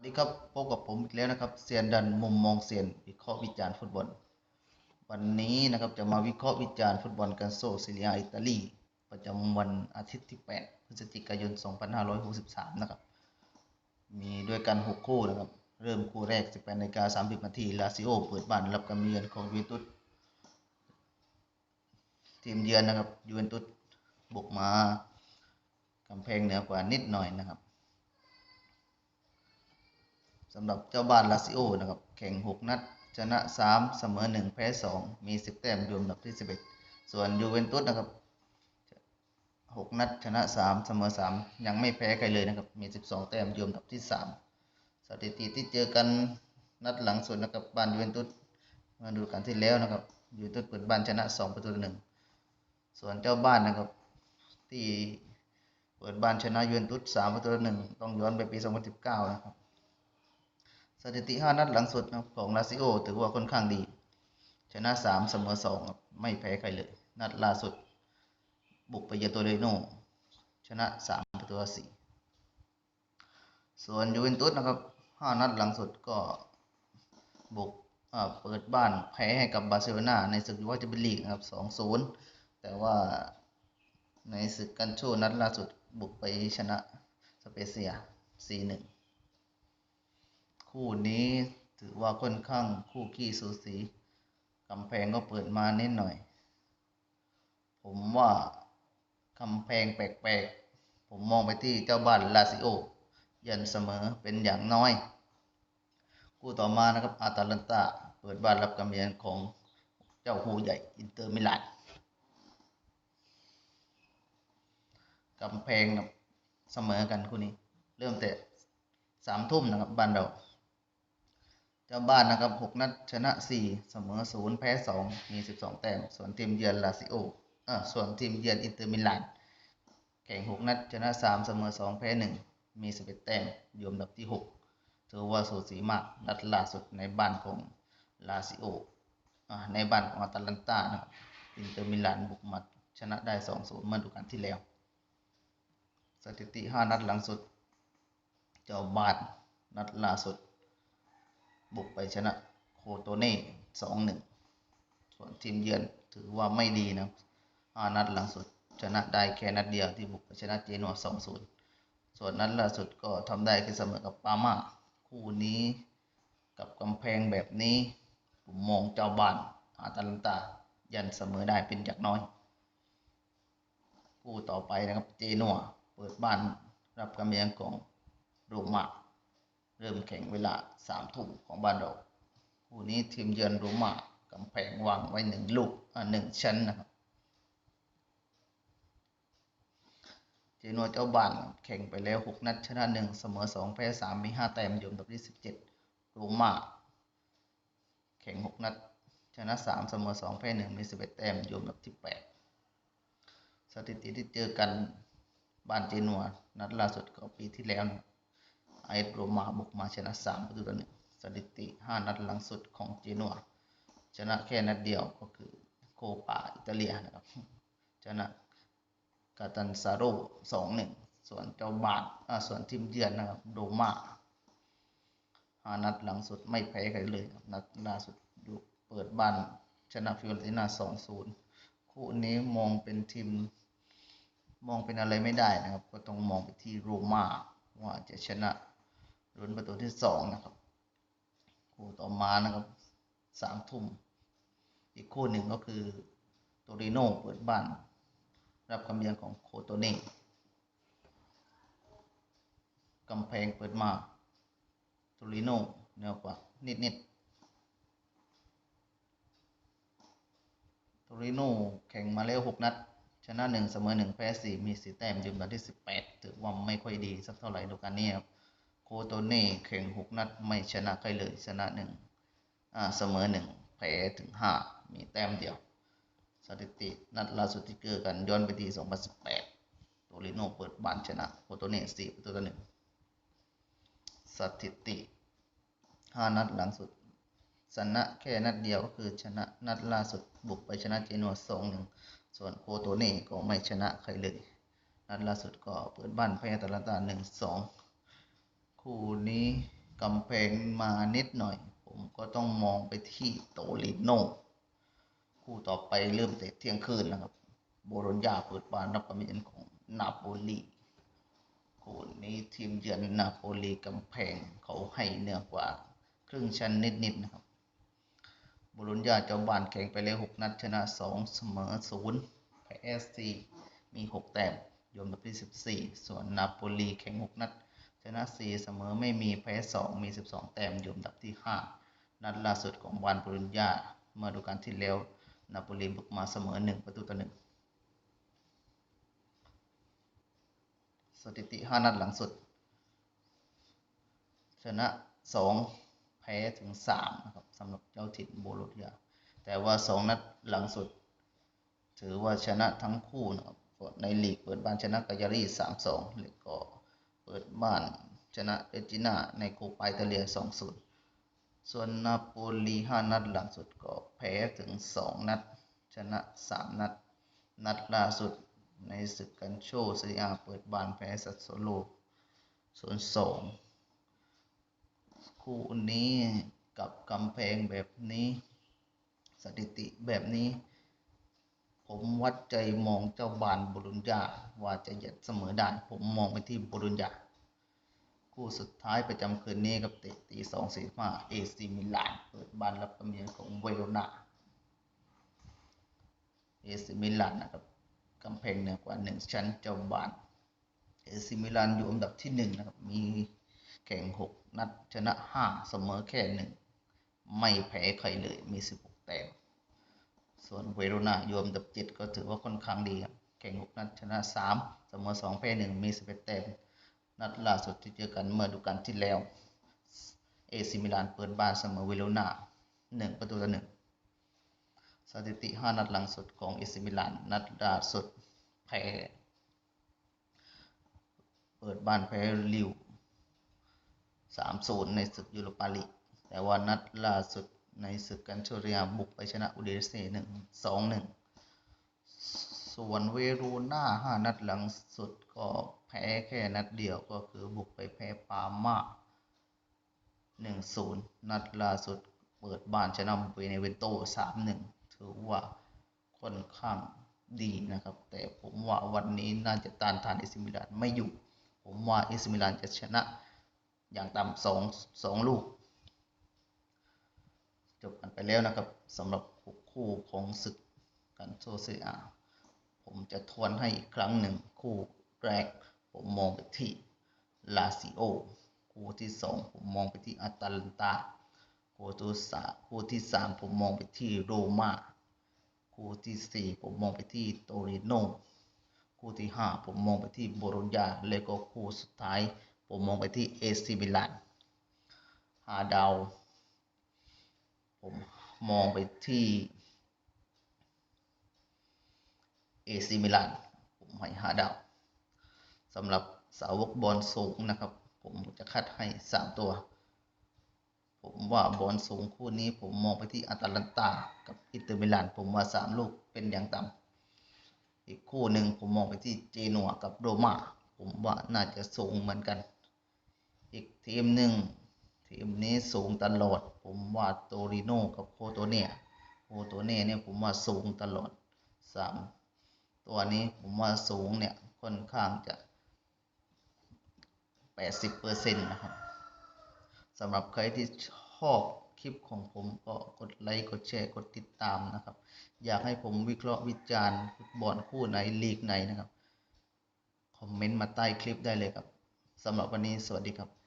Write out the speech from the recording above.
สวัสดีครับพบกับผมอีกแล้วนะครับเซียนดันมุมมองเซียนวิเคราะห์วิจารณ์ฟุตบอล วันนี้นะครับจะมาวิเคราะห์วิจารณ์ฟุตบอลกันโซซิเลียอิตาลีประจำวันอาทิตย์ที่ 8 พฤศจิกายน 2563 นะครับ มีด้วยกัน 6 คู่นะครับ เริ่มคู่แรก 18นาฬิกา30นาทีลาซิโอเปิดบ้านรับการเยือนของยูเวนตุสทีมเยือนนะครับยูเวนตุสบุกมากำแพงเหนือกว่านิดหน่อยนะครับ สำหรับเจ้าบ้านลาซิโอนะครับ แข่ง 6 นัด ชนะ 3 เสมอ 1 แพ้ 2 มี 10 แต้มอยู่อันดับที่ 11 ส่วนยูเวนตุสนะครับ 6 นัด ชนะ 3 เสมอ 3 ยังไม่แพ้ใครเลยนะครับ มี 12 แต้มอยู่อันดับที่ 3 สถิติที่เจอกันนัดหลังสุดนะครับบ้านยูเวนตุสมาดูกันที่แล้วนะครับยูเวนตุสเปิดบ้านชนะ 2 ประตูต่อ1ส่วนเจ้าบ้านนะครับที่เปิดบ้านชนะยูเวนตุส3ประตูต่อ1ต้องย้อนไปปี 2019 นะครับ สถิติ 5 นัดหลังสุดของลาซิโอถือว่าค่อนข้างดี ชนะ 3 เสมอ 2 ไม่แพ้ใครเลย นัดล่าสุด บุกไปเยือนโตเรโนชนะ 3 ประตูต่อ4ส่วนยูเวนตุสนะครับ 5 นัดหลังสุดก็บุกเปิดบ้านแพ้ให้กับบาร์เซโลนาในศึกยูฟ่าแชมเปี้ยนลีกนะครับ 2-0 แต่ว่าในศึกกันโชนัดล่าสุดบุกไปชนะสเปเซีย 4-1 คู่นี้ถือว่าค่อนข้างคู่ขี้สูสีกำแพงก็เปิดมานิดหน่อย ผมว่ากำแพงแปลกๆ ผมมองไปที่เจ้าบ้านลาซิโอ ยันเสมอเป็นอย่างน้อย คู่ต่อมานะครับอาตาลันตาเปิดบ้านรับกำเนิดของเจ้าหูใหญ่อินเตอร์มิลานกำแพงนะเสมอกันคู่นี้ เริ่มแต่สามทุ่มนะครับบ้านเรา เจ้าบ้านนะครับหกนัดชนะสี่เสมอศูนย์แพ้สองมีสิบสองแต้ม ส่วนทีมเยือนลาซิโออ่าส่วนทีมเยือนอินเตอร์มิลานแข่งหกนัดชนะสามเสมอสองแพ้หนึ่งมีสิบเอ็ดแต้มอยู่อันดับที่หกถือว่าสูสีมาก นัดล่าสุดในบ้านของลาซิโออ่าในบ้านของอาตาลันตานะครับอินเตอร์มิลานบุกมาชนะได้สองศูนย์เมื่อฤดูกาลที่แล้ว สถิติห้านัดหลังสุด เจ้าบ้านนัดล่าสุด บุกไปชนะโคโตเน่สองหนึ่งส่วนทีมเยือนถือว่าไม่ดีนะห้านัดหลังสุดชนะได้แค่นัดเดียวที่บุกไปชนะเจนัวสองศูนย์ส่วนนัดล่าสุดก็ทำได้แค่เสมอกับปามาคู่นี้กับกำแพงแบบนี้ ผมมองเจ้าบ้านอาตาลันตา ยันเสมอได้เป็นจากน้อย คู่ต่อไปนะครับเจนัวเปิดบ้านรับกำเนิดของโรมา เริ่มแข่งเวลาสามทุ่มของบ้านเราคู่นี้ทีมเยือนโรม่ากำแพงวางไว้หนึ่งลูกอ่าหนึ่งชั้นนะครับเจนัวเจ้าบ้านแข่งไปแล้วหกนัดชนะหนึ่งเสมอสองแพ้สามมีห้าแต้มอยู่อันดับที่สิบเจ็ดโรม่า แข่งหกนัด ชนะสามเสมอสองแพ้หนึ่งมีสิบเอ็ดแต้มอยู่อันดับที่แปดสถิติที่เจอกันบ้านเจนัวนัดล่าสุดก็ปีที่แล้วนะ ไอโรมาบุกมาชนะ3ประตูต่อหนึ่งสถิติ5นัดหลังสุดของเจนัวชนะแค่นัดเดียวก็คือโคปาอิตาเลียนะครับ ชนะกาตันซาโร2-1ส่วนเจ้าบ้านส่วนทีมเยือนนะครับโรมา5นัดหลังสุดไม่แพ้ใครเลยนัดล่าสุดดูเปิดบ้านชนะฟิโอเรนติน่า2-0คู่นี้มองเป็นทีมมองเป็นอะไรไม่ได้นะครับ ก็ต้องมองไปที่โรมาว่าจะชนะ ลุ้นประตูที่สองนะครับ คู่ต่อมานะครับสามทุ่ม อีกคู่หนึ่งก็คือโตริโนเปิดบ้าน รับกำเนิดของโคโตเน่กำแพงเปิดมาโตริโนเหนือกว่านิดนิดโตริโนแข่งมาแล้วหกนัดชนะหนึ่งเสมอหนึ่งแพ้สี่มีสี่แต้มยู่อันดับที่สิบแปดถือว่าไม่ค่อยดีสักเท่าไหร่ดูกันนี้ครับ โคโตเน่แข่งหกนัดไม่ชนะใครเลยชนะหนึ่งอ่าเสมอหนึ่งแพ้ถึงห้ามีแต้มเดียว สถิตินัดล่าสุดที่เจอกันย้อนไปที่สองพันสิบแปดโตริโนเปิดบ้านชนะโคโตเน่สี่ประตูต่อหนึ่งสถิติห้านัดหลังสุดชนะแค่นัดเดียวก็คือชนะนัดล่าสุดบุกไปชนะเจนัวสองหนึ่งส่วนโคโตเน่ก็ไม่ชนะใครเลย นัดล่าสุดก็เปิดบ้านแพ้ตาลันตาหนึ่งสอง คู่นี้กำแพงมานิดหน่อย ผมก็ต้องมองไปที่โตลิโนคู่ต่อไปเริ่มแต่เที่ยงคืนนะครับ โบโรญญาเปิดบ้านรับความเย็นของนาโปลีคู่นี้ทีมเยือนนาโปลีกำแพงเขาให้เหนือกว่าครึ่งชั้นนิดๆนะครับโบโลญญาเจ้าบ้านแข่งไปแล้วหกนัดชนะสองเสมอศูนย์แพ้ซีมีหกแต้มยอมดับที่สิบสี่ส่วนนาโปลีแข่งหกนัด ชนะสี่เสมอไม่มีแพ้สองมีสิบสองแต้มอยู่อันดับที่ห้านัดล่าสุดของวานโบโลญญาเมื่อดูกาลที่แล้วนาโปลีบุกมาเสมอหนึ่งประตูต่อหนึ่งสถิติห้านัดหลังสุด ชนะสองแพ้ถึงสามนะครับสำหรับเจ้าถิ่นโบโลญญาแต่ว่าสองนัดหลังสุด ถือว่าชนะทั้งคู่นะครับในลีกเปิดบ้านชนะกายารีสามสองแล้วก็ ปิดบ้านชนะเรจิน่าในโคปาอิตาเลียสองศูนย์ส่วนนาโปลีห้านัดหลังสุดก็แพ้ถึงสองนัด ชนะสามนัด นัดล่าสุดในศึกกันโชซีอาเปิดบ้านแพ้ซัสโซโลศูนย์สงคู่นี้กับกำแพงแบบนี้ สถิติแบบนี้ ผมวัดใจมองเจ้าบานบุรุญญาว่าจะหยัดเสมอได้ผมมองไปที่บุรุญญาคู่สุดท้ายประจำคืนนี้กับเตะตีสองสี่ห้าเอซีมิลาน เปิดบ้านรับประเมียของเวโรนาเอซีมิลานนะครับกำแพงเหนือกว่าหนึ่งชั้นเจ้าบานเอซีมิลานอยู่อันดับที่หนึ่งนะครับมีแข่งหกนัดชนะห้าเสมอแค่หนึ่งไม่แพ้ใครเลยมีสิบหกแต้ม ส่วนเวโรนาอยู่อันดับเจ็ดก็ถือว่าค่อนข้างดีครับแข่งหกนัดชนะสามเสมอสองแพ้หนึ่งมีสิบเอ็ดแต้มนัดล่าสุดที่เจอกันเมื่อดูกาลที่แล้ว เอซิมิลานเปิดบ้านเสมอเวโรนาหนึ่งประตูต่อหนึ่งสถิติห้านัดหลังสุดของเอซิมิลาน นัดล่าสุดแพ้เปิดบ้านแพ้ลิวสามศูนย์ในศึกยูโรปาลีแต่ว่านัดล่าสุด ในศึกกันโชรียบุกไปชนะอุดิเรเซ่หนึ่งสองหนึ่งส่วนเวโรนาห้านัดหลังสุดก็แพ้แค่นัดเดียวก็คือบุกไปแพ้ปามาหนึ่งศูนย์นัดล่าสุดเปิดบ้านชนะเวเนเวนโต้สามหนึ่งถือว่าค่อนข้างดีนะครับ แต่ผมว่าวันนี้น่าจะต้านทานอซิมิลานไม่อยู่ ผมว่าอซิมิลานจะชนะอย่างต่ำสองสองลูก จบกันไปแล้วนะครับสำหรับคู่ของศึกกันโซเซียผมจะทวนให้อีกครั้งหนึ่งคู่แรกผมมองไปที่ลาซิโอคู่ที่สองผมมองไปที่อาตาลันตาคู่ที่สามคู่ที่สามผมมองไปที่โรมาคู่ที่สี่ผมมองไปที่โตริโนคู่ที่ห้าผมมองไปที่โบโรญญาและก็คู่สุดท้าย ผมมองไปที่เอซิมิลานหาดาว ผมมองไปที่เอซิมิลานผมให้หาดาวสำหรับสาวกบอลสูงนะครับ ผมจะคัดให้สามตัว ผมว่าบอลสูงคู่นี้ผมมองไปที่อาตาลันตากับอินเตอร์มิลานผมว่าสามลูกเป็นอย่างต่ำอีกคู่หนึ่งผมมองไปที่เจนัวกับโรมาผมว่าน่าจะสูงเหมือนกัน อีกทีมหนึ่ง ทีมนี้สูงตลอด ผมว่าโตริโนกับโคโตเนียโคโตเนียเนี่ยผมว่าสูงตลอดสามตัวนี้ผมว่าสูงเนี่ยค่อนข้างจะแปดสิบเปอร์เซ็นต์นะครับสำหรับใครที่ชอบคลิปของผมก็กดไลค์กดแชร์กดติดตามนะครับ อยากให้ผมวิเคราะห์วิจารณ์ฟุตบอลคู่ไหนลีกไหนนะครับ คอมเมนต์มาใต้คลิปได้เลยครับสำหรับวันนี้สวัสดีครับ